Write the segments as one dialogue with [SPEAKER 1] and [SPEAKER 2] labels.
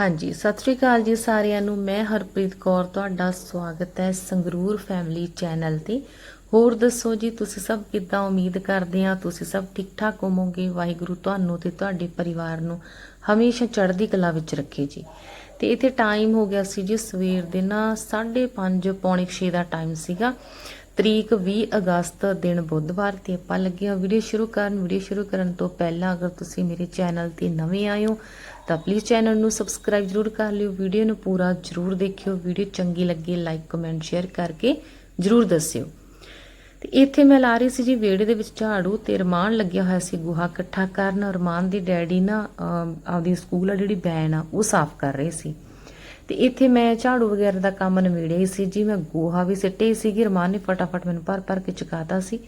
[SPEAKER 1] ਹਾਂਜੀ, ਸਤਿ ਸ਼੍ਰੀ ਅਕਾਲ ਜੀ ਸਾਰਿਆਂ ਨੂੰ। ਮੈਂ ਹਰਪ੍ਰੀਤ ਕੌਰ, ਤੁਹਾਡਾ ਸਵਾਗਤ ਹੈ ਸੰਗਰੂਰ ਫੈਮਿਲੀ ਚੈਨਲ ਤੇ। ਹੋਰ ਦੱਸੋ ਜੀ, ਤੁਸੀਂ ਸਭ ਕਿੱਦਾਂ ਉਮੀਦ ਕਰਦੇ ਆ ਤੁਸੀਂ ਸਭ ਠੀਕ ਠਾਕ ਹੋਵੋਗੇ? ਵਾਹਿਗੁਰੂ ਤੁਹਾਨੂੰ ਤੇ ਤੁਹਾਡੇ ਪਰਿਵਾਰ ਨੂੰ ਹਮੇਸ਼ਾ ਚੜ੍ਹਦੀ ਕਲਾ ਵਿੱਚ ਰੱਖੇ ਜੀ। ਤੇ ਇੱਥੇ ਟਾਈਮ ਹੋ ਗਿਆ ਸੀ ਜੀ ਸਵੇਰ ਦੇ ਨਾ 5:30 ਪੌਣੇ 6 ਦਾ ਟਾਈਮ ਸੀਗਾ। ਤਰੀਕ 20 ਅਗਸਤ ਦਿਨ ਬੁੱਧਵਾਰ ਤੇ ਆਪਾਂ ਲੱਗੇ ਹਾਂ ਵੀਡੀਓ ਸ਼ੁਰੂ ਕਰਨ। ਵੀਡੀਓ ਸ਼ੁਰੂ ਕਰਨ ਤੋਂ ਪਹਿਲਾਂ ਅਗਰ ਤੁਸੀਂ ਮੇਰੇ ਚੈਨਲ ਤੇ ਨਵੇਂ ਆਏ ਹੋ, ਤਾਂ ਪਲੀਜ਼ ਚੈਨਲ ਨੂੰ ਸਬਸਕ੍ਰਾਈਬ ਜ਼ਰੂਰ ਕਰ ਲਿਓ। ਵੀਡੀਓ ਨੂੰ ਪੂਰਾ ਜ਼ਰੂਰ ਦੇਖਿਓ। ਵੀਡੀਓ ਚੰਗੀ ਲੱਗੇ ਲਾਈਕ ਕਮੈਂਟ ਸ਼ੇਅਰ ਕਰਕੇ ਜ਼ਰੂਰ ਦੱਸਿਓ। ਤੇ ਇੱਥੇ ਮੈਂ ਲਾ ਰਹੀ ਸੀ ਜੀ ਵਿਹੜੇ ਦੇ ਵਿੱਚ ਝਾੜੂ ਤੇ ਰਮਾਨ ਲੱਗਿਆ ਹੋਇਆ ਸੀ, ਗੋਹਾ ਇਕੱਠਾ ਕਰਨ। ਰਮਾਨ ਦੀ ਡੈਡੀ ਨਾ ਆਪਦੀ ਸਕੂਲ ਆ ਜਿਹੜੀ ਬੈਨ ਆ, ਉਹ ਸਾਫ਼ ਕਰ ਰਹੇ ਸੀ। ਤੇ ਇੱਥੇ ਮੈਂ ਝਾੜੂ ਵਗੈਰਾ ਦਾ ਕੰਮ ਨਿਬੇੜਿਆ ਹੀ ਸੀ ਜੀ, ਮੈਂ ਗੋਹਾ ਵੀ ਸਿੱਟੇ ਸੀਗੀ ਰਮਾਨ ਨੇ ਫਟਾਫਟ ਮੈਨੂੰ ਭਰ ਭਰ ਕੇ ਚੁਕਾਤਾ ਸੀ।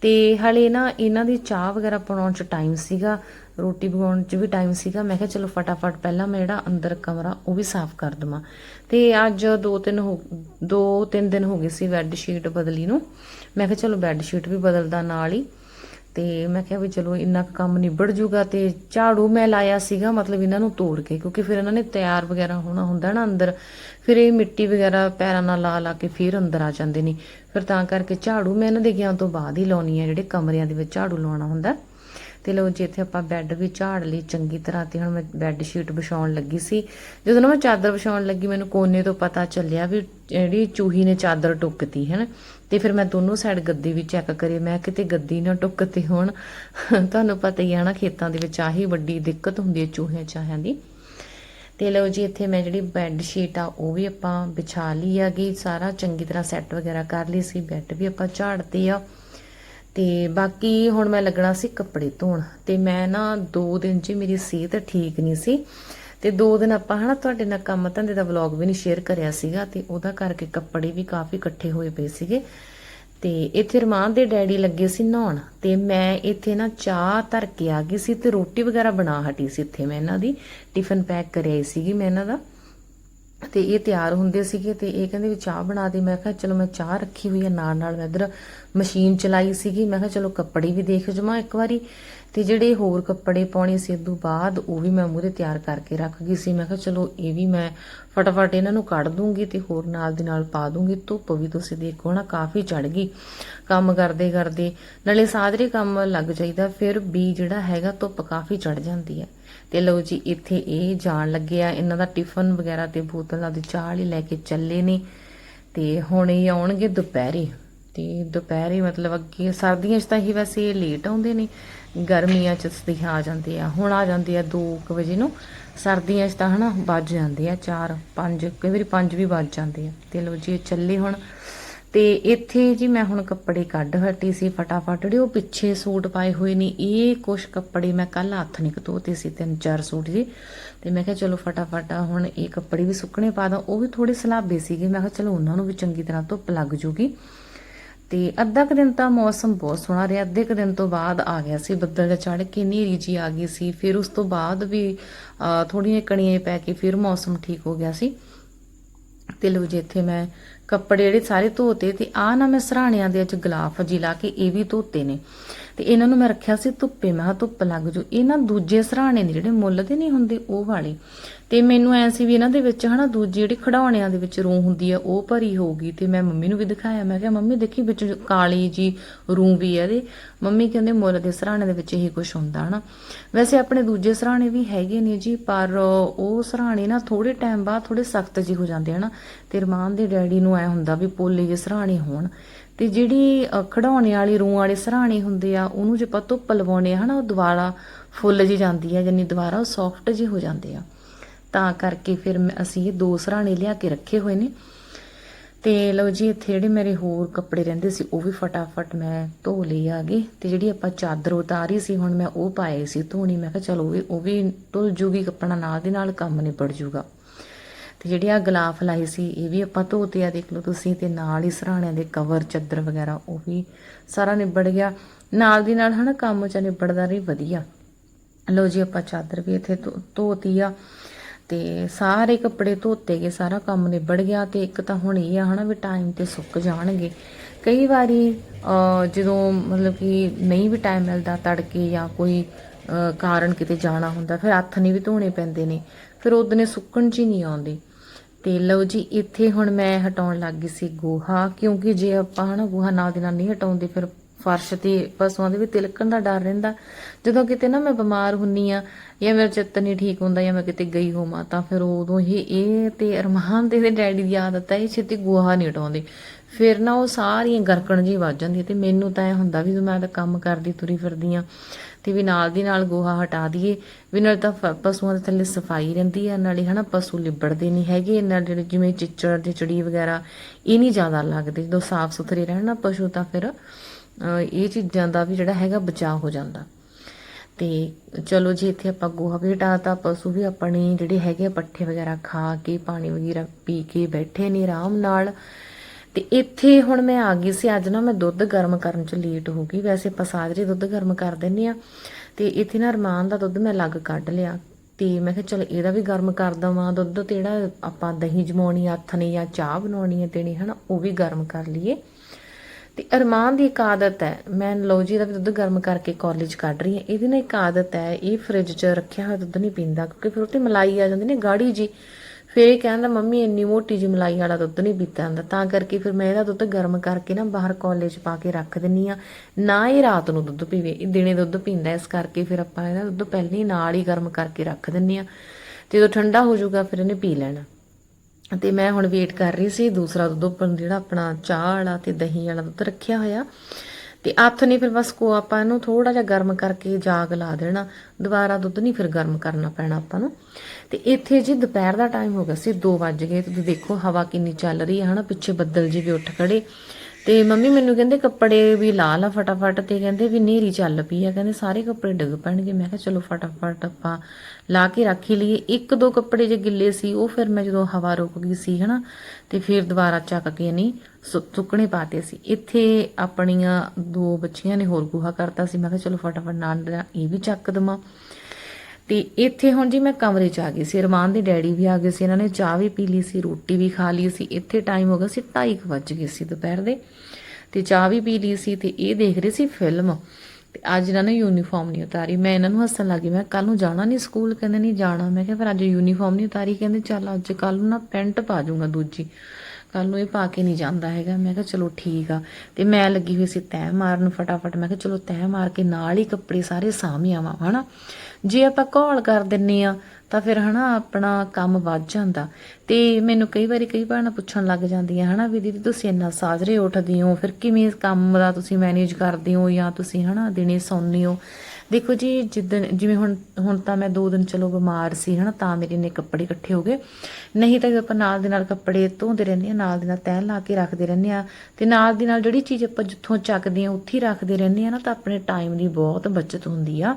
[SPEAKER 1] ਤੇ ਹਲੇ ਨਾ ਇਹਨਾਂ ਦੀ ਚਾਹ ਵਗੈਰਾ ਬਣਾਉਣ ਚ ਟਾਈਮ ਸੀਗਾ, ਰੋਟੀ ਬਣਾਉਣ ਚ ਵੀ ਟਾਈਮ ਸੀਗਾ। ਮੈਂ ਕਿਹਾ ਚਲੋ ਫਟਾਫਟ ਪਹਿਲਾਂ ਮੈਂ ਜਿਹੜਾ ਅੰਦਰ ਕਮਰਾ ਉਹ ਵੀ ਸਾਫ਼ ਕਰ ਦਵਾਂ। ਤੇ ਅੱਜ ਦੋ ਤਿੰਨ ਹੋ, ਦੋ ਤਿੰਨ ਦਿਨ ਹੋ ਗਏ ਸੀ ਬੈੱਡ ਸ਼ੀਟ ਬਦਲੀ ਨੂੰ। ਮੈਂ ਕਿਹਾ ਚਲੋ ਬੈੱਡ ਸ਼ੀਟ ਵੀ ਬਦਲਦਾ ਨਾਲ ਹੀ। ਤੇ ਮੈਂ ਕਿਹਾ ਵੀ ਚਲੋ ਇੰਨਾ ਕੰਮ ਨਿਬੜ ਜੂਗਾ ਤੇ ਝਾੜੂ ਮੈਂ ਲਾਇਆ ਸੀਗਾ, ਮਤਲਬ ਇਹਨਾਂ ਨੂੰ ਤੋੜ ਕੇ, ਕਿਉਂਕਿ ਫਿਰ ਇਹਨਾਂ ਨੇ ਤਿਆਰ ਵਗੈਰਾ ਹੋਣਾ ਹੁੰਦਾ ਨਾ ਅੰਦਰ, ਫਿਰ ਇਹ ਮਿੱਟੀ ਵਗੈਰਾ ਪੈਰਾਂ ਨਾਲ ਲਾ ਲਾ ਕੇ ਫਿਰ ਅੰਦਰ ਆ ਜਾਂਦੇ ਨੇ। ਫਿਰ ਤਾਂ ਕਰਕੇ ਝਾੜੂ ਮੈਂ ਇਹਨਾਂ ਦੇ ਗਿਆ ਤੋਂ ਬਾਅਦ ਹੀ ਲਾਉਣੀ ਆ, ਜਿਹੜੇ ਕਮਰਿਆਂ ਦੇ ਵਿੱਚ ਝਾੜੂ ਲਾਉਣਾ ਹੁੰਦਾ। ਤੇ ਲੋ ਜੀ, ਇੱਥੇ ਆਪਾਂ ਬੈੱਡ ਵੀ ਝਾੜ ਲਈ ਚੰਗੀ ਤਰ੍ਹਾਂ ਤੇ ਹੁਣ ਮੈਂ ਬੈੱਡ ਸ਼ੀਟ ਵਿਛਾਉਣ ਲੱਗੀ ਸੀ। ਜਦੋਂ ਨਾ ਮੈਂ ਚਾਦਰ ਵਿਛਾਉਣ ਲੱਗੀ, ਮੈਨੂੰ ਕੋਨੇ ਤੋਂ ਪਤਾ ਚੱਲਿਆ ਵੀ ਜਿਹੜੀ ਚੂਹੀ ਨੇ ਚਾਦਰ ਟੁੱਕਤੀ ਹੈ ਨਾ ਤੇ ਫਿਰ ਮੈਂ ਦੋਨੋਂ ਸਾਈਡ ਗੱਦੀ ਵੀ ਚੈੱਕ ਕਰੀ। ਮੈਂ ਕਿਤੇ ਗੱਦੀ ਨਾ ਟੁੱਕਤੀ ਹੋਣ। ਤੁਹਾਨੂੰ ਪਤਾ ਹੀ ਆ ਨਾ, ਖੇਤਾਂ ਦੇ ਵਿੱਚ ਆਹੀ ਵੱਡੀ ਦਿੱਕਤ ਹੁੰਦੀ ਹੈ ਚੂਹਿਆਂ ਚਾਹਿਆਂ ਦੀ। ਤੇ ਲਓ ਜੀ, ਇੱਥੇ ਮੈਂ ਜਿਹੜੀ ਬੈੱਡ ਸ਼ੀਟ ਆ, ਉਹ ਵੀ ਆਪਾਂ ਵਿਛਾ ਲਈ ਹੈਗੀ। ਸਾਰਾ ਚੰਗੀ ਤਰ੍ਹਾਂ ਸੈੱਟ ਵਗੈਰਾ ਕਰ ਲਈ ਸੀ। ਬੈੱਡ ਵੀ ਆਪਾਂ ਝਾੜਤੇ ਆ। ਤੇ ਬਾਕੀ ਹੁਣ ਮੈਂ ਲੱਗਣਾ ਸੀ ਕੱਪੜੇ ਧੋਣ। ਤੇ ਮੈਂ ਨਾ 2 ਦਿਨ 'ਚ ਮੇਰੀ ਸਿਹਤ ਠੀਕ ਨਹੀਂ ਸੀ। ਤੇ ਦੋ ਦਿਨ ਆਪਾਂ ਹਨਾ ਤੁਹਾਡੇ ਨਾਲ ਕੰਮ ਧੰਦੇ ਦਾ ਵਲੌਗ ਵੀ ਨਹੀਂ ਸ਼ੇਅਰ ਕਰਿਆ ਸੀਗਾ ਤੇ ਉਹਦਾ ਕਰਕੇ ਕੱਪੜੇ ਵੀ ਕਾਫੀ ਇਕੱਠੇ ਹੋਏ ਪਏ ਸੀਗੇ। ਤੇ ਇੱਥੇ ਰਮਾਨ ਦੇ ਡੈਡੀ ਲੱਗੇ ਸੀ ਨਹਾਉਣ ਤੇ ਮੈਂ ਇੱਥੇ ਨਾ ਚਾਹ ਧਰ ਕੇ ਆ ਗਈ ਸੀ ਤੇ ਰੋਟੀ ਵਗੈਰਾ ਬਣਾ ਹਟੀ ਸੀ ਇੱਥੇ ਮੈਂ ਇਹਨਾਂ ਦੀ। ਟਿਫਨ ਪੈਕ ਕਰਿਆ ਸੀਗੀ ਮੈਂ ਇਹਨਾਂ ਦਾ। ਤੇ ਇਹ ਤਿਆਰ ਹੁੰਦੇ ਸੀਗੇ ਤੇ ਇਹ ਕਹਿੰਦੇ ਵੀ ਚਾਹ ਬਣਾ ਦੇ। ਮੈਂ ਕਿਹਾ, ਚਲੋ ਮੈਂ ਚਾਹ ਰੱਖੀ ਹੋਈ ਆ ਨਾਲ ਨਾਲ ਮੈਂ ਇਧਰ ਮਸ਼ੀਨ ਚਲਾਈ ਸੀਗੀ। ਮੈਂ ਕਿਹਾ, ਚਲੋ ਕੱਪੜੇ ਵੀ ਦੇਖ ਜਮਾ ਇੱਕ ਵਾਰੀ। ਤੇ ਜਿਹੜੇ ਹੋਰ ਕੱਪੜੇ ਪਾਉਣੇ ਸੀ ਤੋਂ ਬਾਅਦ, ਉਹ ਵੀ ਮੈਂ ਮੂਹਰੇ ਤਿਆਰ ਕਰਕੇ ਰੱਖ ਗਈ ਸੀ। ਮੈਂ ਕਿਹਾ, ਚਲੋ ਇਹ ਵੀ ਮੈਂ ਫਟਾਫਟ ਇਹਨਾਂ ਨੂੰ ਕੱਢ ਦੂੰਗੀ ਤੇ ਹੋਰ ਨਾਲ ਦੀ ਨਾਲ ਪਾ ਦੂੰਗੀ। ਧੁੱਪ ਵੀ ਤੁਸੀਂ ਦੇਖੋ ਨਾ, ਕਾਫੀ ਚੜ ਗਈ ਕੰਮ ਕਰਦੇ ਕਰਦੇ। ਨਾਲੇ ਸਾਦਰੇ ਕੰਮ ਲੱਗ ਜਾਈਦਾ, ਫਿਰ ਵੀ ਜਿਹੜਾ ਹੈਗਾ ਧੁੱਪ ਕਾਫੀ ਚੜ ਜਾਂਦੀ ਹੈ। ਤੇ ਲਓ ਜੀ, ਇੱਥੇ ਇਹ ਜਾਣ ਲੱਗੇ ਆ, ਇਹਨਾਂ ਦਾ ਟਿਫਨ ਵਗੈਰਾ ਤੇ ਬੋਤਲਾਂ ਦੀ ਚਾਹ ਲਈ ਲੈ ਕੇ ਚੱਲੇ ਨੇ ਤੇ ਹੁਣ ਇਹ ਆਉਣਗੇ ਦੁਪਹਿਰੇ ਤੇ ਦੁਪਹਿਰੇ ਮਤਲਬ ਅੱਗੇ ਸਰਦੀਆਂ 'ਚ ਤਾਂ ਹੀ ਵੈਸੇ ਇਹ ਲੇਟ ਆਉਂਦੇ ਨੇ, ਗਰਮੀਆਂ 'ਚ ਸਦੀ ਆ ਜਾਂਦੇ ਆ, ਹੁਣ ਆ ਜਾਂਦੇ ਆ 2 ਵਜੇ ਨੂੰ, ਸਰਦੀਆਂ 'ਚ ਤਾਂ ਹਨਾ ਵੱਜ ਜਾਂਦੇ ਆ 4 5 ਕਈ ਵਾਰੀ 5 ਵੀ ਵੱਜ ਜਾਂਦੇ ਆ, ਤੇ ਲਓ ਜੀ ਇਹ ਚੱਲੇ ਹੁਣ ਤੇ ਇੱਥੇ ਜੀ ਮੈਂ ਹੁਣ ਕੱਪੜੇ ਕੱਢ ਹਟੀ ਸੀ ਫਟਾਫਟ। ਜਿਹੜੇ ਉਹ ਪਿੱਛੇ ਸੂਟ ਪਾਏ ਹੋਏ ਨੇ ਇਹ ਕੁਝ ਕੱਪੜੇ ਮੈਂ ਕੱਲ ਹੱਥ ਨਿਕ ਧੋਤੇ ਸੀ ਤਿੰਨ ਚਾਰ ਸੂਟ ਜੀ। ਤੇ ਮੈਂ ਕਿਹਾ ਚਲੋ ਫਟਾਫਟ ਹੁਣ ਇਹ ਕੱਪੜੇ ਵੀ ਸੁੱਕਣੇ ਪਾ ਦਾਂ। ਉਹ ਵੀ ਥੋੜੇ ਸਲਾਬੇ ਸੀਗੇ। ਮੈਂ ਕਿਹਾ ਚਲੋ ਉਹਨਾਂ ਨੂੰ ਵੀ ਚੰਗੀ ਤਰ੍ਹਾਂ ਧੁੱਪ ਲੱਗ ਜੂਗੀ। ਤੇ ਅੱਧਾ ਕੁ ਦਿਨ ਤਾਂ ਮੌਸਮ ਬਹੁਤ ਸੋਹਣਾ ਰਿਹਾ। ਅੱਧੇ ਕੁ ਦਿਨ ਤੋਂ ਬਾਅਦ ਆ ਗਿਆ ਸੀ ਬੱਦਲ ਜਿਹਾ ਚੜ ਕੇ ਹਨੇਰੀ ਜੀ ਆ ਗਈ ਸੀ। ਫਿਰ ਉਸ ਤੋਂ ਬਾਅਦ ਵੀ ਅਹ, ਥੋੜ੍ਹੀਆਂ ਕਣੀਆਂ ਪੈ ਕੇ ਫਿਰ ਮੌਸਮ ਠੀਕ ਹੋ ਗਿਆ ਸੀ। ਤੇ ਲੋ ਜੀ ਇੱਥੇ ਮੈਂ ਕੱਪੜੇ ਜਿਹੜੇ ਸਾਰੇ ਧੋਤੇ ਤੇ ਆ ਨਾ ਮੈਂ ਸਰਾਣਿਆਂ ਦੇ ਅੱਜ ਗਲਾਫ ਜੀ ਲਾ ਕੇ ਇਹ ਵੀ ਧੋਤੇ ਨੇ। ਤੇ ਇਹਨਾਂ ਨੂੰ ਮੈਂ ਰੱਖਿਆ ਸੀ ਧੁੱਪੇ, ਮੈਂ ਕਿਹਾ ਧੁੱਪ ਲੱਗ ਜੂ ਇਹ ਨਾ ਦੂਜੇ ਸਰਾਣੇ ਨੇ ਜਿਹੜੇ ਮੁੱਲ ਦੇ ਨਹੀਂ ਹੁੰਦੇ, ਉਹ ਵਾਲੇ। ਤੇ ਮੈਨੂੰ ਐ ਸੀ ਵੀ ਇਹਨਾਂ ਦੇ ਵਿੱਚ ਹਨਾ ਦੂਜੀ ਜਿਹੜੀ ਖੜਾਉਣਿਆਂ ਦੇ ਵਿੱਚ ਰੂੰ ਹੁੰਦੀ ਆ ਉਹ ਭਰੀ ਹੋਊਗੀ ਤੇ ਮੈਂ ਮੰਮੀ ਨੂੰ ਵੀ ਦਿਖਾਇਆ। ਮੈਂ ਕਿਹਾ ਮੰਮੀ ਦੇਖੀ ਵਿੱਚ ਕਾਲੀ ਜੀ ਰੂੰ ਵੀ ਆ ਇਹਦੇ। ਮੰਮੀ ਕਹਿੰਦੇ ਮੁੱਲ ਦੇ ਸਰਾਣੇ ਦੇ ਵਿੱਚ ਇਹੀ ਕੁਝ ਹੁੰਦਾ ਹਨਾ। ਵੈਸੇ ਆਪਣੇ ਦੂਜੇ ਸਰਾਣੇ ਵੀ ਹੈਗੇ ਨੇ ਜੀ ਪਰ ਉਹ ਸਰਾਣੇ ਨਾ ਥੋੜੇ ਟਾਈਮ ਬਾਅਦ ਥੋੜੇ ਸਖਤ ਜੀ ਹੋ ਜਾਂਦੇ ਹਨਾ। ਤੇ ਰਮਾਨ ਦੇ ਡੈਡੀ ਨੂੰ ਐ ਹੁੰਦਾ ਵੀ ਪੋਲੇ ਜਿਹੇ ਸਰਾਣੇ ਹੋਣ। ਤੇ ਜਿਹੜੀ ਅ, ਖਿਡੌਣੇ ਵਾਲੀ ਰੂੰ ਵਾਲੇ ਸਰਾਣੇ ਹੁੰਦੇ ਆ ਉਹਨੂੰ ਜੇ ਆਪਾਂ ਧੁੱਪ ਲਵਾਉਣੇ ਆ ਹਨਾ ਉਹ ਦੁਬਾਰਾ ਫੁੱਲ ਜੀ ਜਾਂਦੀ ਆ ਜਾਨੀ ਦੁਬਾਰਾ ਉਹ ਸੌਫਟ ਜੀ ਹੋ ਜਾਂਦੇ ਆ। ਤਾਂ ਕਰਕੇ ਫਿਰ ਮੈਂ- ਅਸੀਂ ਇਹ ਦੋ ਸਰਾਣੇ ਲਿਆ ਕੇ ਰੱਖੇ ਹੋਏ ਨੇ। ਤੇ ਲਓ ਜੀ, ਇੱਥੇ ਜਿਹੜੇ ਮੇਰੇ ਹੋਰ ਕੱਪੜੇ ਰਹਿੰਦੇ ਸੀ, ਉਹ ਵੀ ਫਟਾਫਟ ਮੈਂ ਧੋ ਲਈ ਆ ਗਏ ਤੇ ਜਿਹੜੀ ਆਪਾਂ ਚਾਦਰ ਉਤਾਰੀ ਸੀ, ਹੁਣ ਮੈਂ ਉਹ ਪਾਏ ਸੀ ਧੋਣੀ। ਮੈਂ ਕਿਹਾ ਚਲੋ, ਉਹ ਵੀ ਉਹ ਵੀ ਧੁਲ ਜੂਗੀ, ਕੱਪੜਾ ਨਾਲ ਦੇ ਨਾਲ ਕੰਮ ਨਿਬੜ ਜੂਗਾ। ਤੇ ਜਿਹੜੀ ਆ ਗਲਾਫ ਲਾਈ ਸੀ, ਇਹ ਵੀ ਆਪਾਂ ਧੋਤੇ ਆ। ਦੇਖ ਲਓ ਤੁਸੀਂ, ਤੇ ਨਾਲ ਹੀ ਸਰਾਣਿਆਂ ਦੇ ਕਵਰ, ਚਾਦਰ ਵਗੈਰਾ, ਉਹ ਵੀ ਸਾਰਾ ਨਿਬੜ ਗਿਆ। ਨਾਲ ਦੀ ਨਾਲ ਹਨਾ, ਕੰਮ ਚ ਨਿਬੜਦਾ ਰਹੀ ਵਧੀਆ। ਲਓ ਜੀ, ਆਪਾਂ ਚਾਦਰ ਵੀ ਇੱਥੇ ਧੋ- ਧੋਤੀ ਆ। ਤੇ ਸਾਰੇ ਕੱਪੜੇ ਧੋਤੇ ਗਏ, ਸਾਰਾ ਕੰਮ ਨਿਬੜ ਗਿਆ ਤੇ ਇੱਕ ਤਾਂ ਹੁਣ ਇਹ ਆ ਹਨਾ ਵੀ ਟਾਈਮ ਤੇ ਸੁੱਕ ਜਾਣਗੇ। ਕਈ ਵਾਰੀ ਜਦੋਂ ਮਤਲਬ ਕਿ ਨਹੀਂ ਵੀ ਟਾਈਮ ਮਿਲਦਾ ਤੜਕੇ ਜਾਂ ਕੋਈ ਕਾਰਨ ਕਿਤੇ ਜਾਣਾ ਹੁੰਦਾ, ਫਿਰ ਹੱਥ ਨਹੀਂ ਵੀ ਧੋਣੇ ਪੈਂਦੇ ਨੇ, ਫਿਰ ਉਹਦਨੇ ਸੁੱਕਣ 'ਚ ਹੀ ਨਹੀਂ ਆਉਂਦੇ। ਤੇ ਲਓ ਜੀ, ਇੱਥੇ ਹੁਣ ਮੈਂ ਹਟਾਉਣ ਲੱਗ ਗਈ ਸੀ ਗੋਹਾ, ਕਿਉਂਕਿ ਜੇ ਆਪਾਂ ਹਨਾ ਗੋਹਾ ਨਾਲ ਦੀ ਨਾਲ ਨਹੀਂ ਹਟਾਉਂਦੇ, ਫਿਰ ਫਰਸ਼ ਤੇ ਪਸ਼ੂਆਂ ਦੇ ਵੀ ਤਿਲਕਣ ਦਾ ਡਰ ਰਹਿੰਦਾ। ਜਦੋਂ ਕਿਤੇ ਨਾ ਮੈਂ ਬਿਮਾਰ ਹੁੰਨੀ ਆ ਜਾਂ ਮੇਰਾ ਚਿੱਤ ਨਹੀਂ ਠੀਕ ਹੁੰਦਾ ਜਾਂ ਮੈਂ ਕਿਤੇ ਗਈ ਹੋਵਾਂ ਤਾਂ ਫਿਰ ਉਦੋਂ ਹੀ ਇਹ ਤੇ ਅਰਮਾਨ ਦੇ ਦੇ ਡੈਡੀ ਦੀ ਆਦਤ ਹੈ ਇਹ ਛੇਤੀ ਗੋਹਾ ਨਹੀਂ ਹਟਾਉਂਦੇ ਫਿਰ ਨਾ ਉਹ ਸਾਰੀਆਂ ਗਰਕਣ ਜੀ ਵੱਜ ਜਾਂਦੀ ਤੇ ਮੈਨੂੰ ਤਾਂ ਇਹ ਹੁੰਦਾ ਵੀ ਮੈਂ ਤਾਂ ਕੰਮ ਕਰਦੀ ਤੁਰੀ ਫਿਰਦੀ ਆ ਤੇ ਵੀ ਨਾਲ ਦੀ ਨਾਲ ਗੋਹਾ ਹਟਾ ਦਈਏ, ਵੀ ਨਾਲ ਤਾਂ ਪਸ਼ੂਆਂ ਦੇ ਥੱਲੇ ਸਫ਼ਾਈ ਰਹਿੰਦੀ ਆ, ਨਾਲੇ ਹਨਾ ਪਸ਼ੂ ਲਿਬੜਦੇ ਨਹੀਂ ਹੈਗੇ, ਨਾਲ ਜਿਹੜੇ ਜਿਵੇਂ ਚਿੱਚੜ ਤੇ ਚਿੜੀ ਵਗੈਰਾ ਇਹ ਨਹੀਂ ਜ਼ਿਆਦਾ ਲੱਗਦੇ, ਜਦੋਂ ਸਾਫ਼ ਸੁਥਰੇ ਰਹਿਣ ਨਾ ਪਸ਼ੂ ਤਾਂ ਫਿਰ ਇਹ ਚੀਜ਼ਾਂ ਦਾ ਵੀ ਜਿਹੜਾ ਹੈਗਾ ਬਚਾਅ ਹੋ ਜਾਂਦਾ। ਤੇ ਚਲੋ ਜੀ ਇੱਥੇ ਆਪਾਂ ਗੋਹਾ ਵੀ ਹਟਾਤਾ ਪਸ਼ੂ ਵੀ ਆਪਣੇ ਜਿਹੜੇ ਹੈਗੇ ਆ ਪੱਠੇ ਵਗੈਰਾ ਖਾ ਕੇ, ਪਾਣੀ ਵਗੈਰਾ ਪੀ ਕੇ ਬੈਠੇ ਨੇ ਆਰਾਮ ਨਾਲ। ਤੇ ਇੱਥੇ ਹੁਣ ਮੈਂ ਆ ਗਈ ਸੀ, ਅੱਜ ਨਾ ਮੈਂ ਦੁੱਧ ਗਰਮ ਕਰਨ ਚ ਲੇਟ ਹੋ ਗਈ। ਵੈਸੇ ਆਪਾਂ ਸਾਜਰੇ ਦੁੱਧ ਗਰਮ ਕਰ ਦਿੰਨੇ ਆ ਤੇ ਇੱਥੇ ਨਾ ਅਰਮਾਨ ਦਾ ਦੁੱਧ ਮੈਂ ਅਲੱਗ ਕੱਢ ਲਿਆ। ਤੇ ਮੈਂ ਕਿਹਾ ਚਲ ਇਹਦਾ ਵੀ ਗਰਮ ਕਰ ਦਵਾਂ ਦੁੱਧ ਤੇ ਜਿਹੜਾ ਆਪਾਂ ਦਹੀਂ ਜਮਾਉਣੀ ਆ, ਆਥਣੀ ਜਾਂ ਚਾਹ ਬਣਾਉਣੀ ਹੈ ਤੇਣੀ, ਹਨਾ, ਉਹ ਵੀ ਗਰਮ ਕਰ ਲਈਏ। ਤੇ ਅਰਮਾਨ ਦੀ ਇੱਕ ਆਦਤ ਹੈ। ਮੈਂ ਲਓ ਜੀ ਦਾ ਵੀ ਦੁੱਧ ਗਰਮ ਕਰਕੇ ਕਾਲਜ ਕੱਢ ਰਹੀ ਹਾਂ। ਇਹਦੀ ਨਾ ਇੱਕ ਆਦਤ ਹੈ, ਇਹ ਫ੍ਰਿਜ 'ਚ ਰੱਖਿਆ ਹੋਇਆ ਦੁੱਧ ਨਹੀਂ ਪੀਂਦਾ, ਕਿਉਂਕਿ ਫਿਰ ਉੱਤੇ ਮਲਾਈ ਆ ਜਾਂਦੀ ਨੇ ਗਾੜੀ ਜੀ ਫਿਰ ਇਹ ਕਹਿੰਦਾ ਮੰਮੀ, ਇੰਨੀ ਮੋਟੀ ਜੀ ਮਲਾਈ ਵਾਲਾ ਦੁੱਧ ਨਹੀਂ ਪੀਤਾ ਹੁੰਦਾ ਤਾਂ ਕਰਕੇ ਫਿਰ ਮੈਂ ਇਹਦਾ ਦੁੱਧ ਗਰਮ ਕਰਕੇ ਨਾ ਬਾਹਰ ਕਾਲਜ ਪਾ ਕੇ ਰੱਖ ਦਿੰਨੀ ਆ ਨਾ ਇਹ ਰਾਤ ਨੂੰ ਦੁੱਧ ਪੀਵੇ, ਇਹ ਦਿਨੇ ਦੁੱਧ ਪੀਂਦਾ, ਇਸ ਕਰਕੇ ਫਿਰ ਆਪਾਂ ਇਹਦਾ ਦੁੱਧ ਪਹਿਲਾਂ ਹੀ ਨਾਲ ਹੀ ਗਰਮ ਕਰਕੇ ਰੱਖ ਦਿੰਨੀ ਆ ਤੇ ਜਦੋਂ ਠੰਡਾ ਹੋ ਜਾਊਗਾ, ਫਿਰ ਇਹਨੇ ਪੀ ਲੈਣਾ। ਤੇ ਮੈਂ ਹੁਣ ਵੇਟ ਕਰ ਰਹੀ ਸੀ, ਦੂਸਰਾ ਦੁੱਧ ਉੱਪਰ ਜਿਹੜਾ ਆਪਣਾ ਚਾਹ ਵਾਲਾ ਤੇ ਦਹੀਂ ਵਾਲਾ ਦੁੱਧ ਰੱਖਿਆ ਹੋਇਆ। ਤੇ ਹੱਥ ਨੇ ਫਿਰ ਬਸ ਕੋ ਆਪਾਂ ਇਹਨੂੰ ਥੋੜਾ ਜਿਹਾ ਗਰਮ ਕਰਕੇ ਜਾਗ ਲਾ ਦੇਣਾ। ਦੁਬਾਰਾ ਦੁੱਧ ਨਹੀਂ ਫਿਰ ਗਰਮ ਕਰਨਾ ਪੈਣਾ ਆਪਾਂ ਨੂੰ। ਤੇ ਇੱਥੇ ਜੀ ਦੁਪਹਿਰ ਦਾ ਟਾਈਮ ਹੋ ਗਿਆ ਸੀ 2 ਵਜ ਗਏ। ਤੁਸੀਂ ਦੇਖੋ ਹਵਾ ਕਿੰਨੀ ਚੱਲ ਰਹੀ ਹੈ, ਹਨਾ? ਪਿੱਛੇ ਬੱਦਲ ਜਿਵੇਂ ਉੱਠ ਖੜੇ। ਤੇ ਮੰਮੀ ਮੈਨੂੰ ਕਹਿੰਦੇ ਕੱਪੜੇ ਵੀ ਲਾ ਲਾ ਫਟਾਫਟ ਤੇ ਕਹਿੰਦੇ ਵੀ ਨੇਰੀ ਚੱਲ ਪਈ ਆ। ਕਹਿੰਦੇ ਸਾਰੇ ਕੱਪੜੇ ਡਿੱਗ ਪੈਣਗੇ। ਮੈਂ ਕਿਹਾ ਚਲੋ ਫਟਾਫਟ ਆਪਾਂ ਲਾ ਕੇ ਰੱਖ ਹੀ ਲਈਏ। ਇੱਕ ਦੋ ਕੱਪੜੇ ਜੇ ਗਿੱਲੇ ਸੀ, ਉਹ ਫਿਰ ਮੈਂ ਜਦੋਂ ਹਵਾ ਰੁਕ ਗਈ ਸੀ, ਹਨਾ, ਤੇ ਫਿਰ ਦੁਬਾਰਾ ਚੱਕ ਕੇ ਨਹੀਂ, ਸੁ- ਸੁੱਕਣੇ ਪਾਤੇ ਸੀ। ਇੱਥੇ ਆਪਣੀਆਂ ਦੋ ਬੱਚੀਆਂ ਨੇ ਹੋਰ ਗੋਹਾ ਕਰਤਾ ਸੀ। ਮੈਂ ਕਿਹਾ ਚਲੋ ਫਟਾਫਟ ਨਾਲ ਇਹ ਵੀ ਚੱਕ ਦਵਾਂ। ਤੇ ਇੱਥੇ ਹੁਣ ਜੀ ਮੈਂ ਕਮਰੇ 'ਚ ਆ ਗਈ ਸੀ, ਰਮਾਨ ਦੇ ਡੈਡੀ ਵੀ ਆ ਗਏ ਸੀ, ਇਹਨਾਂ ਨੇ ਚਾਹ ਵੀ ਪੀ ਲਈ ਸੀ, ਰੋਟੀ ਵੀ ਖਾ ਲਈ ਸੀ, ਇੱਥੇ ਟਾਈਮ ਹੋ ਗਿਆ ਸੀ 2:30 ਵੱਜ ਗਏ ਸੀ ਦੁਪਹਿਰ ਦੇ, ਤੇ ਚਾਹ ਵੀ ਪੀ ਲਈ ਸੀ ਤੇ ਇਹ ਦੇਖ ਰਹੇ ਸੀ ਫਿਲਮ ਤੇ ਅੱਜ ਇਹਨਾਂ ਨੇ ਯੂਨੀਫਾਰਮ ਨਹੀਂ ਉਤਾਰੀ, ਮੈਂ ਇਹਨਾਂ ਨੂੰ ਹੱਸਣ ਲੱਗੀ, ਮੈਂ ਕੱਲ ਨੂੰ ਜਾਣਾ ਨਹੀਂ ਸਕੂਲ, ਕਹਿੰਦੇ ਨਹੀਂ ਜਾਣਾ, ਮੈਂ ਕਿਹਾ ਫਿਰ ਅੱਜ ਯੂਨੀਫਾਰਮ ਨਹੀਂ ਉਤਾਰੀ, ਕਹਿੰਦੇ ਚੱਲ ਅੱਜ ਕੱਲ ਨੂੰ ਨਾ ਪੈਂਟ ਪਾ ਜਾਊਂਗਾ ਦੂਜੀ। ਕੱਲ ਨੂੰ ਇਹ ਪਾ ਕੇ ਨਹੀਂ ਜਾਂਦਾ ਹੈਗਾ। ਮੈਂ ਕਿਹਾ ਚਲੋ ਠੀਕ ਆ। ਤੇ ਮੈਂ ਲੱਗੀ ਹੋਈ ਸੀ ਤੈਅ ਮਾਰਨ ਫਟਾਫਟ। ਮੈਂ ਕਿਹਾ ਚਲੋ ਤੈਅ ਮਾਰ ਕੇ ਨਾਲ ਹੀ ਕੱਪੜੇ ਸਾਰੇ ਸਾਂਭ ਆਵਾਂ, ਹਨਾ? ਜੇ ਆਪਾਂ ਘੋਲ ਕਰ ਦਿੰਨੇ ਆ, ਤਾਂ ਫਿਰ, ਹਨਾ, ਆਪਣਾ ਕੰਮ ਵੱਧ ਜਾਂਦਾ। ਤੇ ਮੈਨੂੰ ਕਈ ਵਾਰੀ ਕਈ ਭੈਣਾਂ ਪੁੱਛਣ ਲੱਗ ਜਾਂਦੀਆਂ, ਹਨਾ, ਵੀ ਦੀਦੀ ਤੁਸੀਂ ਇੰਨਾ ਸਾਜਰੇ ਉੱਠਦੇ ਹੋ, ਫਿਰ ਕਿਵੇਂ ਕੰਮ ਦਾ ਤੁਸੀਂ ਮੈਨੇਜ ਕਰਦੇ ਹੋ ਜਾਂ ਤੁਸੀਂ, ਹਨਾ, ਦਿਨੇ ਸੌਂਦੇ ਹੋ? ਦੇਖੋ ਜੀ, ਜਿੱਦਣ ਜਿਵੇਂ ਹੁਣ ਹੁਣ ਤਾਂ ਮੈਂ ਦੋ ਦਿਨ ਚਲੋ ਬਿਮਾਰ ਸੀ, ਹਨਾ, ਤਾਂ ਮੇਰੇ ਨੇ ਕੱਪੜੇ ਇਕੱਠੇ ਹੋ ਗਏ। ਨਹੀਂ ਤਾਂ ਆਪਾਂ ਨਾਲ ਦੇ ਨਾਲ ਕੱਪੜੇ ਧੋਂਦੇ ਰਹਿੰਦੇ ਆ ਨਾਲ ਦੇ ਨਾਲ ਤੈਅ ਲਾ ਕੇ ਰੱਖਦੇ ਰਹਿੰਦੇ ਆ ਤੇ ਨਾਲ ਦੀ ਨਾਲ ਜਿਹੜੀ ਚੀਜ਼ ਆਪਾਂ ਜਿੱਥੋਂ ਚੱਕਦੇ ਆ ਉੱਥੇ ਹੀ ਰੱਖਦੇ ਰਹਿੰਦੇ ਆ ਨਾ, ਤਾਂ ਆਪਣੇ ਟਾਈਮ ਦੀ ਬਹੁਤ ਬਚਤ ਹੁੰਦੀ ਆ।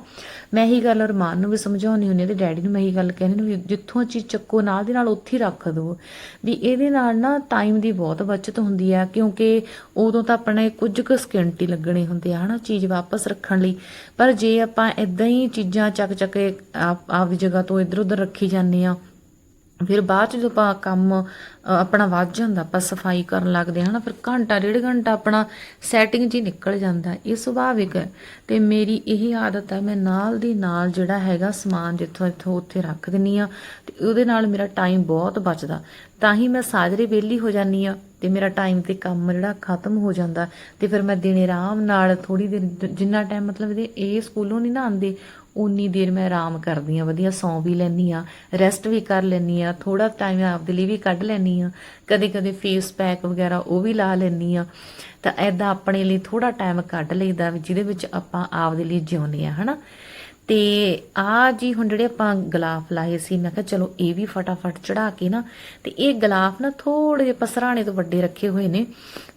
[SPEAKER 1] ਮੈਂ ਇਹੀ ਗੱਲ ਅਰਮਾਨ ਨੂੰ ਵੀ ਸਮਝਾਉਣੀ ਹੁੰਦੀ ਆ ਤੇ ਡੈਡੀ ਨੂੰ ਮੈਂ ਇਹੀ ਗੱਲ ਕਹਿੰਦੀ ਨੂੰ ਵੀ ਜਿੱਥੋਂ ਚੀਜ਼ ਚੱਕੋ, ਨਾਲ ਦੀ ਨਾਲ ਉੱਥੇ ਹੀ ਰੱਖ ਦਿਓ ਵੀ ਇਹਦੇ ਨਾਲ ਨਾ ਟਾਈਮ ਦੀ ਬਹੁਤ ਬਚਤ ਹੁੰਦੀ ਆ, ਕਿਉਂਕਿ ਉਦੋਂ ਤਾਂ ਆਪਣੇ ਕੁਝ ਕੁ ਸਕਿੰਟ ਹੀ ਲੱਗਣੇ ਹੁੰਦੇ ਆ, ਹਨਾ, ਚੀਜ਼ ਵਾਪਸ ਰੱਖਣ ਲਈ। ਪਰ ਜੇ ਆਪਾਂ ਇਦਾਂ ਹੀ ਚੀਜ਼ਾਂ ਚੱਕ ਚੱਕ ਕੇ ਆਪ ਆਪਦੀ ਜਗ੍ਹਾ ਤੋਂ ਇੱਧਰ ਉੱਧਰ ਰੱਖੀ ਜਾਂਦੇ ਆ ਫਿਰ ਬਾਅਦ ਚ ਜਦੋਂ ਆਪਾਂ ਕੰਮ ਆਪਣਾ ਵੱਧ ਜਾਂਦਾ, ਆਪਾਂ ਸਫ਼ਾਈ ਕਰਨ ਲੱਗਦੇ ਹਾਂ ਨਾ, ਫਿਰ ਘੰਟਾ, ਡੇਢ ਘੰਟਾ ਆਪਣਾ ਸੈਟਿੰਗ 'ਚ ਹੀ ਨਿਕਲ ਜਾਂਦਾ, ਇਹ ਸੁਭਾਵਿਕ ਹੈ। ਤੇ ਮੇਰੀ ਇਹ ਆਦਤ ਹੈ, ਮੈਂ ਨਾਲ ਦੀ ਨਾਲ ਜਿਹੜਾ ਹੈਗਾ ਸਮਾਨ ਜਿੱਥੋਂ ਇੱਥੋਂ ਉੱਥੇ ਰੱਖ ਦਿੰਨੀ ਆ ਤੇ ਉਹਦੇ ਨਾਲ ਮੇਰਾ ਟਾਈਮ ਬਹੁਤ ਬਚਦਾ। ਤਾਂ ਹੀ ਮੈਂ ਸਾਜਰੇ ਵਿਹਲੀ ਹੋ ਜਾਂਦੀ ਆ ਤੇ ਮੇਰਾ ਟਾਈਮ ਤੇ ਕੰਮ ਜਿਹੜਾ ਖਤਮ ਹੋ ਜਾਂਦਾ, ਤੇ ਫਿਰ ਮੈਂ ਦਿਨੇ ਆਰਾਮ ਨਾਲ ਥੋੜੀ ਦੇਰ ਜਿੰਨਾ ਟਾਈਮ ਮਤਲਬ ਇਹਦੇ, ਇਹ ਸਕੂਲੋਂ ਨਹੀਂ ਨਾ ਆਉਂਦੇ ਉਨੀ ਦੇਰ ਮੈਂ ਆਰਾਮ ਕਰਦੀ ਆ ਵਧੀਆ ਸੌਂ ਵੀ ਲੈਂਦੀ ਆ ਰੈਸਟ ਵੀ ਕਰ ਲੈਂਦੀ ਆ ਥੋੜਾ ਟਾਈਮ ਆਪਦੇ ਲਈ ਵੀ ਕੱਢ ਲੈਂਦੀ ਆ ਕਦੇ ਕਦੇ ਫੇਸ ਪੈਕ ਵਗੈਰਾ ਉਹ ਵੀ ਲਾ ਲੈਂਦੀ ਆ ਤਾਂ ਐਦਾਂ ਆਪਣੇ ਲਈ ਥੋੜਾ ਟਾਈਮ ਕੱਢ ਲਈਦਾ ਵੀ ਜਿਹਦੇ ਵਿੱਚ ਆਪਾਂ ਆਪਦੇ ਲਈ ਜਿਉਂਦੇ ਆ ਹਨਾ? ਤੇ ਆ ਜੀ ਹੁਣ ਜਿਹੜੇ ਆਪਾਂ ਗਲਾਫ ਲਾਏ ਸੀ, ਮੈਂ ਕਿਹਾ ਚਲੋ ਇਹ ਵੀ ਫਟਾਫਟ ਚੜਾ ਕੇ ਨਾ, ਤੇ ਇਹ ਗਲਾਫ ਨਾ ਥੋੜੇ ਜਿਹੇ ਪਸਰਾਣੇ ਤੋਂ ਵੱਡੇ ਰੱਖੇ ਹੋਏ ਨੇ।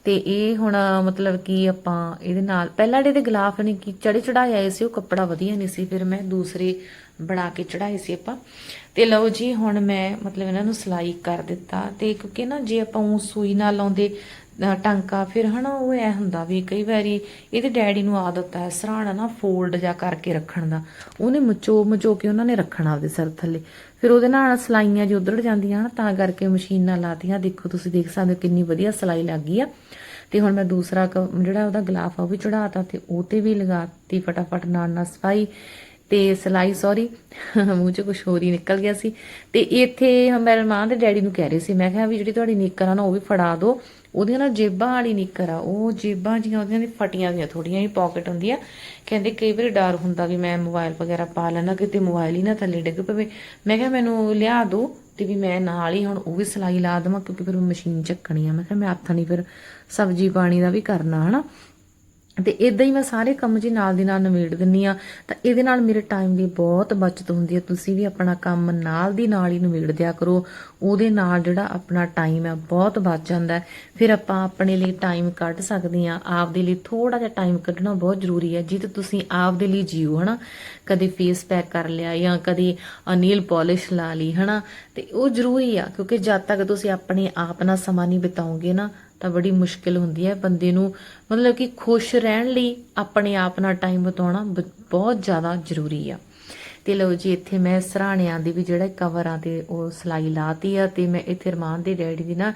[SPEAKER 1] ਤੇ ਇਹ ਹੁਣ ਮਤਲਬ ਕਿ ਆਪਾਂ ਇਹਦੇ ਨਾਲ, ਪਹਿਲਾਂ ਜਿਹੜੇ ਦੇ ਗਲਾਫ ਨੇ ਕਿ ਚੜੇ ਚੜਾਏ ਆਏ ਸੀ, ਉਹ ਕੱਪੜਾ ਵਧੀਆ ਨਹੀਂ ਸੀ, ਫਿਰ ਮੈਂ ਦੂਸਰੇ ਬਣਾ ਕੇ ਚੜਾਏ ਸੀ ਆਪਾਂ। ਤੇ ਲਓ ਜੀ, ਹੁਣ ਮੈਂ ਮਤਲਬ ਇਹਨਾਂ ਨੂੰ ਸਲਾਈ ਕਰ ਦਿੱਤਾ। ਤੇ ਕਿਉਂਕਿ ਨਾ ਜੇ ਆਪਾਂ ਉਹ ਸੂਈ ਨਾਲ ਲਾਉਂਦੇ ਟਾਂਕਾ, ਫਿਰ ਹਨਾ ਉਹ ਐ ਹੁੰਦਾ ਵੀ ਕਈ ਵਾਰੀ ਇਹਦੇ ਡੈਡੀ ਨੂੰ ਆਦਤ ਹੈ ਸਰਾਣਾ ਨਾ ਫੋਲਡ ਜਾ ਕਰਕੇ ਰੱਖਣ ਦਾ। ਉਹਨੇ ਮਚੋ ਮਚੋ ਕੇ ਉਹਨਾਂ ਨੇ ਰੱਖਣਾ ਉਹਦੇ ਸਿਰ ਥੱਲੇ। ਫਿਰ ਉਹਦੇ ਨਾਲ ਸਲਾਈਆਂ ਜੋ ਉਧੜ ਜਾਂਦੀਆਂ ਹਨ, ਤਾਂ ਕਰਕੇ ਮਸ਼ੀਨਾਂ ਲਾਤੀਆਂ। ਦੇਖੋ ਤੁਸੀਂ ਦੇਖ ਸਕਦੇ ਹੋ ਕਿੰਨੀ ਵਧੀਆ ਸਲਾਈ ਲੱਗ ਗਈ ਆ। ਤੇ ਹੁਣ ਮੈਂ ਦੂਸਰਾ ਕ- ਜਿਹੜਾ ਉਹਦਾ ਗਲਾਫ ਆ ਉਹ ਵੀ ਚੜਾਤਾ ਤੇ ਉਹ ਤੇ ਵੀ ਲਗਾਤੀ ਫਟਾਫਟ, ਨਾਲ ਨਾਲ ਸਫ਼ਾਈ। ਤੇ ਸਲਾਈ ਸੌਰੀ ਮੂੰਹ 'ਚ ਕੁਝ ਹੋਰ ਹੀ ਨਿਕਲ ਗਿਆ ਸੀ। ਤੇ ਇੱਥੇ ਮੇਰੇ ਮਾਂ ਦੇ ਡੈਡੀ ਨੂੰ ਕਹਿ ਰਹੀ ਸੀ, ਮੈਂ ਕਿਹਾ ਵੀ ਜਿਹੜੀ ਤੁਹਾਡੀ ਨਿੱਕਰ ਆ ਨਾ, ਉਹ ਵੀ ਫੜਾ ਦਿਓ ਉਹਦੀਆਂ ਨਾ ਜੇਬਾਂ ਵਾਲੀ ਨਿੱਕਰ ਆ, ਉਹ ਜੇਬਾਂ ਜੀਆਂ ਉਹਦੀਆਂ ਦੀ ਫਟੀਆਂ ਗਈਆਂ ਥੋੜੀਆਂ ਹੀ ਪਾਕਟ ਹੁੰਦੀਆਂ। ਕਹਿੰਦੇ ਕਈ ਵਾਰੀ ਡਰ ਹੁੰਦਾ ਵੀ ਮੈਂ ਮੋਬਾਈਲ ਵਗੈਰਾ ਪਾ ਲੈਣਾ ਕਿਤੇ ਮੋਬਾਈਲ ਹੀ ਨਾ ਥੱਲੇ ਡਿੱਗ ਪਵੇ। ਮੈਂ ਕਿਹਾ ਮੈਨੂੰ ਲਿਆ ਦਿਓ ਤੇ ਵੀ ਮੈਂ ਨਾਲ ਹੀ ਹੁਣ ਉਹ ਵੀ ਸਿਲਾਈ ਲਾ ਦੇਵਾਂ, ਕਿਉਂਕਿ ਫਿਰ ਮਸ਼ੀਨ ਚੱਕਣੀ ਆ। ਮੈਂ ਕਿਹਾ ਮੈਂ ਹੱਥ ਨਹੀਂ ਫਿਰ ਸਬਜ਼ੀ ਪਾਣੀ ਦਾ ਵੀ ਕਰਨਾ, ਹਨਾ? ਤੇ ਇਦਾਂ ਹੀ ਮੈਂ ਸਾਰੇ ਕੰਮ ਜੀ ਨਾਲ ਦੀ ਨਾਲ ਨਿਬੇੜ ਦਿੰਨੀ ਆ ਤਾਂ ਇਹਦੇ ਨਾਲ ਮੇਰੇ ਟਾਈਮ ਦੀ ਬਹੁਤ ਬਚਤ ਹੁੰਦੀ ਹੈ। ਤੁਸੀਂ ਵੀ ਆਪਣਾ ਕੰਮ ਨਾਲ ਦੀ ਨਾਲ ਹੀ ਨਿਬੇੜ ਦਿਆ ਕਰੋ। ਉਹਦੇ ਨਾਲ ਜਿਹੜਾ ਆਪਣਾ ਟਾਈਮ ਹੈ, ਬਹੁਤ ਬਚ ਜਾਂਦਾ ਫਿਰ ਆਪਾਂ ਆਪਣੇ ਲਈ ਟਾਈਮ ਕੱਢ ਸਕਦੇ ਆ ਆਪਦੇ ਲਈ ਥੋੜਾ ਜਿਹਾ ਟਾਈਮ ਕੱਢਣਾ ਬਹੁਤ ਜ਼ਰੂਰੀ ਹੈ। ਜਿੱਤੇ ਤੁਸੀਂ ਆਪਦੇ ਲਈ ਜੀਓ, ਹਨਾ। ਕਦੇ ਫੇਸ ਪੈਕ ਕਰ ਲਿਆ ਜਾਂ ਕਦੇ ਨੀਲ ਪਾਲਿਸ਼ ਲਾ ਲਈ, ਹਨਾ। ਤੇ ਉਹ ਜ਼ਰੂਰੀ ਆ, ਕਿਉਂਕਿ ਜਦ ਤੱਕ ਤੁਸੀਂ ਆਪਣੇ ਆਪ ਨਾਲ ਸਮਾਂ ਨਹੀਂ ਬਿਤਾਓਗੇ ਨਾ ਤਾਂ ਬੜੀ ਮੁਸ਼ਕਿਲ ਹੁੰਦੀ ਹੈ ਬੰਦੇ ਨੂੰ, ਮਤਲਬ ਕਿ ਖੁਸ਼ ਰਹਿਣ ਲਈ ਆਪਣੇ ਆਪ ਨਾਲ ਟਾਈਮ ਬਿਤਾਉਣਾ ਬ- ਬਹੁਤ ਜ਼ਿਆਦਾ ਜ਼ਰੂਰੀ ਆ। ਤੇ ਲਓ ਜੀ, ਇੱਥੇ ਮੈਂ ਸਰਾਣਿਆਂ ਦੇ ਵੀ ਜਿਹੜਾ ਕਵਰਾਂ ਤੇ ਉਹ ਸਲਾਈ ਲਾਤੀ ਆ ਤੇ ਮੈਂ ਇੱਥੇ ਰਮਾਨ ਦੇ ਡੈਡੀ ਦੀ ਨਾ